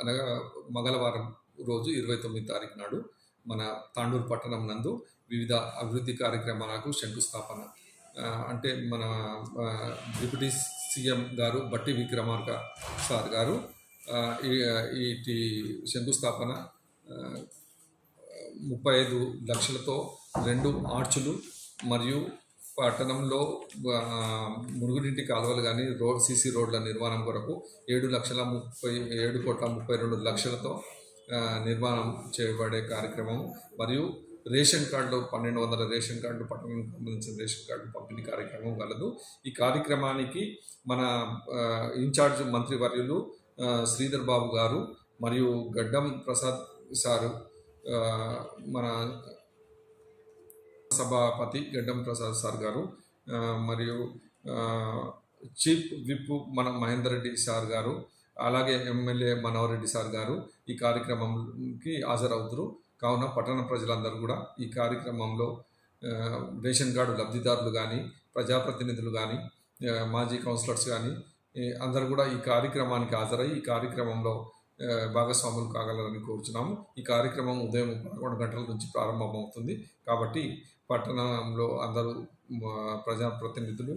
అనగా మంగళవారం రోజు ఇరవై తొమ్మిది తారీఖు నాడు మన తాండూరు పట్టణం నందు వివిధ అభివృద్ధి కార్యక్రమాలకు శంకుస్థాపన. అంటే మన డిప్యూటీ సీఎం గారు బట్టి విక్రమార్క సార్ గారు ఈ- ఈటి శంకుస్థాపన ముప్పై ఐదు లక్షలతో రెండు ఆర్చులు మరియు పట్టణంలో మురుగునీటి కాలువలు కానీ రోడ్ సీసీ రోడ్ల నిర్మాణం కొరకు ఏడు లక్షల ముప్పై ఏడు కోట్ల ముప్పై రెండు లక్షలతో నిర్మాణం చేయబడే కార్యక్రమం మరియు రేషన్ కార్డులు పన్నెండు వందల రేషన్ కార్డులు పట్టణానికి సంబంధించిన రేషన్ కార్డు పంపిణీ కార్యక్రమం కలదు. ఈ కార్యక్రమానికి మన ఇన్ఛార్జ్ మంత్రివర్యులు ఆ, శ్రీధర్ బాబు గారు మరియు గడ్డం ప్రసాద్ సారు మన సభాపతి గడ్డం ప్రసాద్ సార్ గారు మరియు చీఫ్ విప్ మన మహేందర్ రెడ్డి సార్ గారు అలాగే ఎమ్మెల్యే మనోహర్ రెడ్డి సార్ గారు ఈ కార్యక్రమంకి హాజరవుతారు. కావున పట్టణ ప్రజలందరూ కూడా ఈ కార్యక్రమంలో రేషన్ కార్డు లబ్ధిదారులు కానీ ప్రజాప్రతినిధులు కానీ మాజీ కౌన్సిలర్స్ కానీ అందరూ కూడా ఈ కార్యక్రమానికి హాజరై ఈ కార్యక్రమంలో భాగస్వాములు కాగలరని కోరుచున్నాము. ఈ కార్యక్రమం ఉదయం పదకొండు గంటల నుంచి ప్రారంభమవుతుంది. కాబట్టి పట్టణంలో అందరూ ప్రజాప్రతినిధులు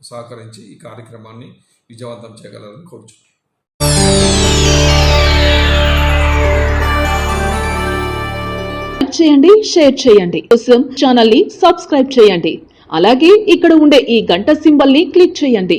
సహకరించి ఈ కార్యక్రమాన్ని విజయవంతం చేయగలరని కోరుచున్నాము. చేయండి షేర్ చేయండి. కోసం ఛానల్ని సబ్స్క్రైబ్ చేయండి. అలాగే ఇక్కడ ఉండే ఈ గంట సింబల్ని క్లిక్ చేయండి.